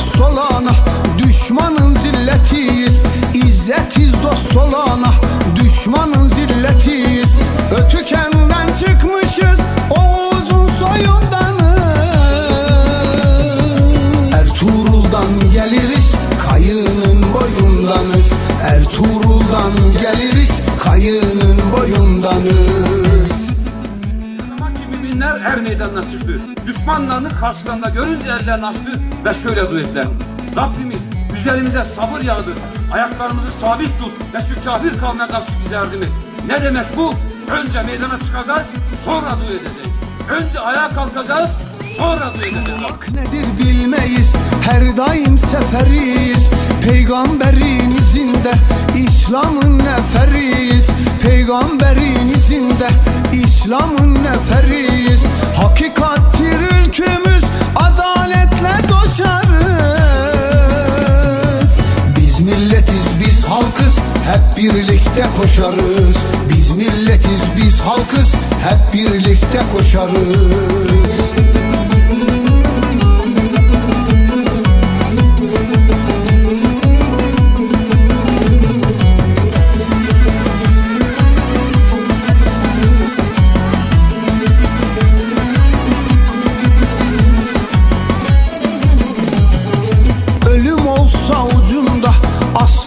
dost olana Düşmanın zilletiyiz. İzzetiz dost olana Düşmanın zilletiyiz. Ötüken müminler er meydanına çıktı. Düşmanlarını karşılarında görünce ellerini açtı ve şöyle duetler. Rabbimiz üzerimize sabır yağdır. Ayaklarımızı sabit tut ve şu kafir kavme karşı bize yardım. Ne demek bu? Önce meydana çıkacağız, sonra dua edeceğiz. Önce ayağa kalkacağız, sonra dua edeceğiz. Hak nedir bilmeyiz Her daim seferiyiz Peygamberin izinde İslam'ın neferiyiz. Peygamberin izinde İslam'ın neferiyiz. Hakikattir ülkümüz Adaletle coşarız. Biz milletiz biz halkız Hep birlikte koşarız. Biz milletiz biz halkız Hep birlikte koşarız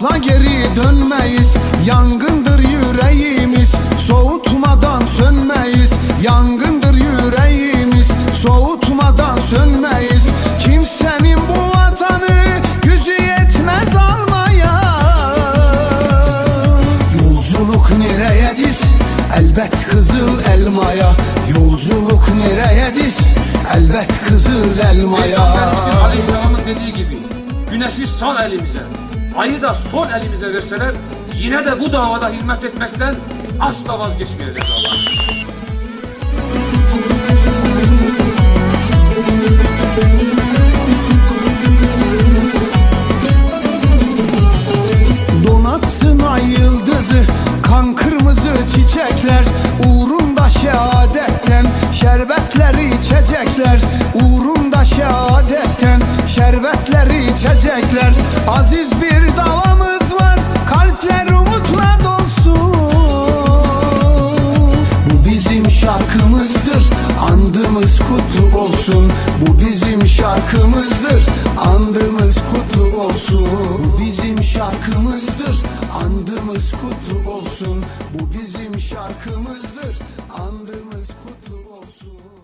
asla geri dönmeyiz. Yangındır yüreğimiz. Soğutmadan sönmeyiz. Yangındır yüreğimiz. Soğutmadan sönmeyiz. Kimsenin bu vatanı gücü yetmez almaya. Yolculuk nereyedir? Elbet kızıl elmaya. Yolculuk nereyedir? Elbet kızıl elmaya. Peygamberimiz dediği gibi güneşi sol elimize, ayı da sol elimize verseler yine de bu davada hizmet etmekten asla vazgeçmeyeceğiz Allah. Donatsın ay yıldızı Kan kırmızı çiçekler Uğrunda şehadetten Şerbetleri içecekler Uğrunda şehadetten Şerbetleri içecekler Aziz bir şarkımızdır. Andımız kutlu olsun. Bu bizim şarkımızdır. Andımız kutlu olsun. Bu bizim şarkımızdır. Andımız kutlu olsun. Bu bizim şarkımızdır. Andımız kutlu olsun.